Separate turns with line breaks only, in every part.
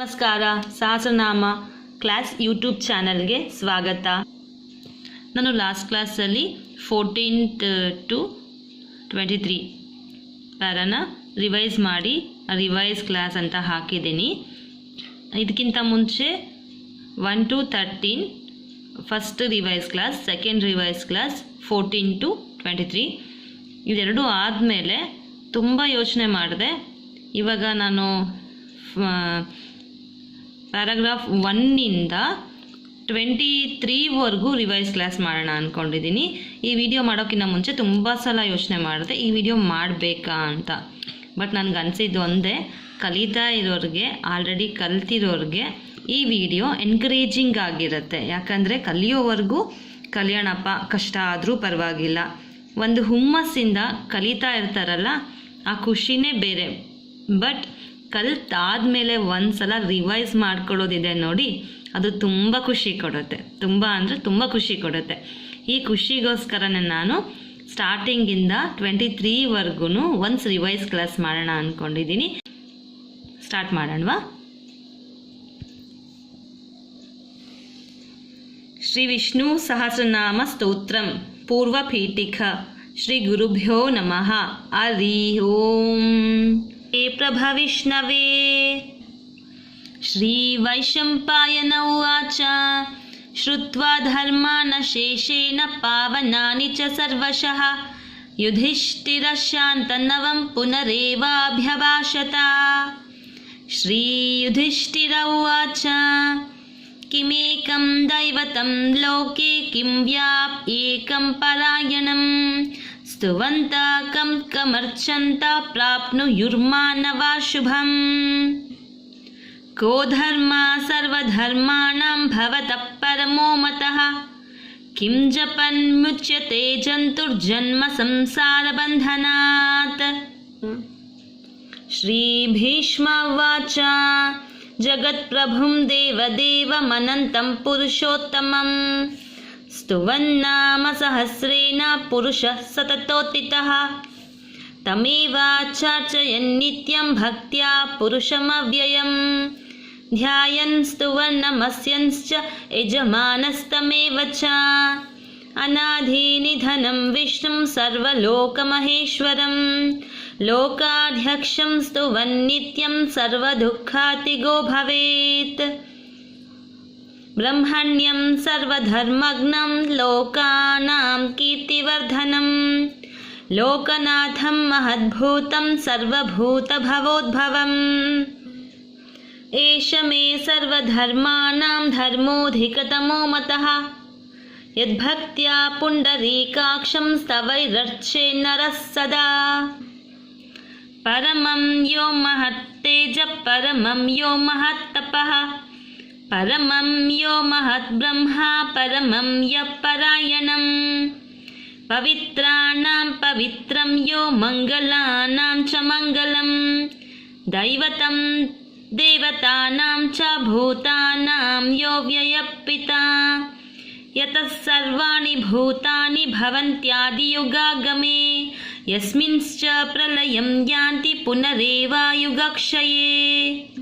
ನಮಸ್ಕಾರ, ಸಹಸ್ರನಾಮ class YouTube ಚಾನಲ್ಗೆ ಸ್ವಾಗತ. ನಾನು ಲಾಸ್ಟ್ ಕ್ಲಾಸಲ್ಲಿ ಫೋರ್ಟೀನ್ತ್ ಟು ಟ್ವೆಂಟಿ ತ್ರೀ ಪ್ಯಾರನ ರಿವೈಸ್ ಮಾಡಿ ರಿವೈಸ್ ಕ್ಲಾಸ್ ಅಂತ ಹಾಕಿದ್ದೀನಿ. ಇದಕ್ಕಿಂತ ಮುಂಚೆ one to thirteen first revise class second revise class fourteen to twenty three ಇದೆರಡೂ ಆದಮೇಲೆ ತುಂಬ ಯೋಚನೆ ಮಾಡಿದೆ, ಇವಾಗ ನಾನು ಪ್ಯಾರಾಗ್ರಾಫ್ ಒನ್ನಿಂದ ಟ್ವೆಂಟಿ ತ್ರೀವರೆಗೂ ರಿವೈಸ್ ಕ್ಲಾಸ್ ಮಾಡೋಣ ಅಂದ್ಕೊಂಡಿದ್ದೀನಿ ಈ ವಿಡಿಯೋ ಮಾಡೋಕ್ಕಿಂತ ಮುಂಚೆ ತುಂಬ ಸಲ ಯೋಚನೆ ಮಾಡಿದೆ, ಈ ವಿಡಿಯೋ ಮಾಡಬೇಕಾ ಅಂತ. ಬಟ್ ನನಗೆ ಅನಿಸಿದ್ದು ಒಂದೇ, ಕಲಿತಾ ಇರೋರಿಗೆ ಆಲ್ರೆಡಿ ಕಲ್ತಿರೋರಿಗೆ ಈ ವಿಡಿಯೋ ಎನ್ಕರೇಜಿಂಗ್ ಆಗಿರುತ್ತೆ. ಯಾಕಂದರೆ ಕಲಿಯೋವರೆಗೂ ಕಲಿಯೋಣಪ್ಪ ಕಷ್ಟ ಆದರೂ ಪರವಾಗಿಲ್ಲ. ಒಂದು ಹುಮ್ಮಸ್ಸಿಂದ ಕಲಿತಾ ಇರ್ತಾರಲ್ಲ, ಆ ಖುಷಿನೇ ಬೇರೆ. ಬಟ್ ಕಲ್ತಾದ್ಮೇಲೆ ಒಂದ್ಸಲ ರಿವೈಸ್ ಮಾಡ್ಕೊಳ್ಳೋದಿದೆ ನೋಡಿ, ಅದು ತುಂಬ ಖುಷಿ ಕೊಡುತ್ತೆ. ತುಂಬ ಅಂದರೆ ತುಂಬ ಖುಷಿ ಕೊಡುತ್ತೆ. ಈ ಖುಷಿಗೋಸ್ಕರನೇ ನಾನು ಸ್ಟಾರ್ಟಿಂಗಿಂದ ಟ್ವೆಂಟಿ ತ್ರೀವರೆಗೂ ಒನ್ಸ್ ರಿವೈಸ್ ಕ್ಲಾಸ್ ಮಾಡೋಣ ಅಂದ್ಕೊಂಡಿದ್ದೀನಿ ಸ್ಟಾರ್ಟ್ ಮಾಡೋಣವಾ? ಶ್ರೀ ವಿಷ್ಣು ಸಹಸ್ರನಾಮ ಸ್ತೋತ್ರಂ ಪೂರ್ವಪೀಠಿಕ. ಶ್ರೀ ಗುರುಭ್ಯೋ ನಮಃ. ಹರಿ ಓಂ. प्रभविष्णवे। श्रीवैशम्पायन उवाच। श्रुत्वा धर्मानशेषेण पावनानि च सर्वशः। युधिष्ठिरशान्तनवं पुनरेवाभ्यभाषत। श्रीयुधिष्ठिर उवाच। किमेकं दैवतं लोके किं व्याप् एकं परायणम् स्तुवन्त कं कमर्चन्त प्राप्नुयुर्मानवा शुभम्। को धर्मा सर्वधर्माणां भवतः परमो मतः। किं जपन्मुच्यते जन्तुर्जन्म संसारबन्धनात्। श्रीभीष्म उवाच जगत्प्रभुं देवदेवमनन्तं पुरुषोत्तमम्। स्तुवन्नाम सहस्रेण पुरुषः सततोत्थितः तमेवाचार्चयन् नित्यं भक्त्या पुरुषमव्ययम् ध्यायन् स्तुवन्नमस्यंश्च यजमानस्तमेव च अनाधिनिधनं विष्णुं सर्वलोकमहेश्वरं लोकाध्यक्षं स्तुवन्नित्यं सर्वदुःखातिगो भवेत् ब्रह्मण्यं सर्वधर्मग्नं लोकानां कीर्तिवर्धनं। लोकनाथं महद्भूतं सर्वभूतभवोद्भवम्। एष मे सर्वधर्माणां धर्मोऽधिकतमो मतः। यद्भक्त्या पुण्डरीकाक्षं स्तवैरर्चे नरः सदा। परमं यो महत्तेज, परमं यो महत्तपः। परमं यो महद्ब्रह्मा परमं यः परायणम्। पवित्राणां पवित्रं यो मङ्गलानां च मङ्गलम्। दैवतं देवतानां च भूतानां यो व्ययपिता। यतः सर्वाणि भूतानि भवन्त्यादियुगागमे यस्मिंश्च प्रलयं यान्ति पुनरेवायुगक्षये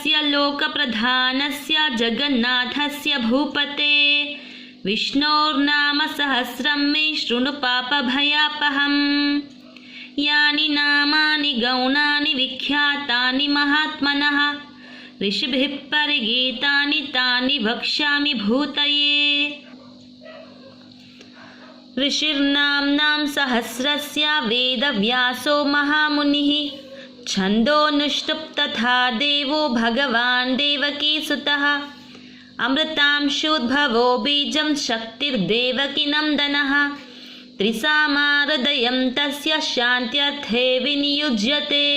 तस्य लोकप्रधानस्य जगन्नाथस्य भूपते। विष्णोर्नाम सहस्रं मे शृणु पापभयापहम्। यानि नामानि गौणानि विख्यातानि महात्मनः। ऋषिभिः परिगीतानि तानि वक्ष्यामि भूतये। ऋषिर्नाम्नां सहस्रस्य वेदव्यासो महामुनिः। छन्दोनुष्टुप् तथा देवो भगवान् देवकीसुतः अमृतांशुद्भवो बीजं शक्तिर्देवकीनन्दनः त्रिसामाहृदयं तस्य शान्त्यर्थे विनियुज्यते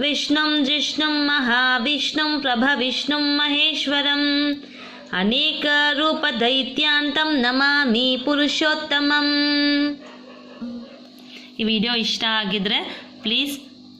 विष्णुं जिष्णुं महाविष्णुं प्रभविष्णुं महेश्वरम् अनेकरूपदैत्यान्तं नमामि पुरुषोत्तमम् ಈ ವಿಡಿಯೋ ಇಷ್ಟ ಆಗಿದ್ರೆ ಪ್ಲೀಸ್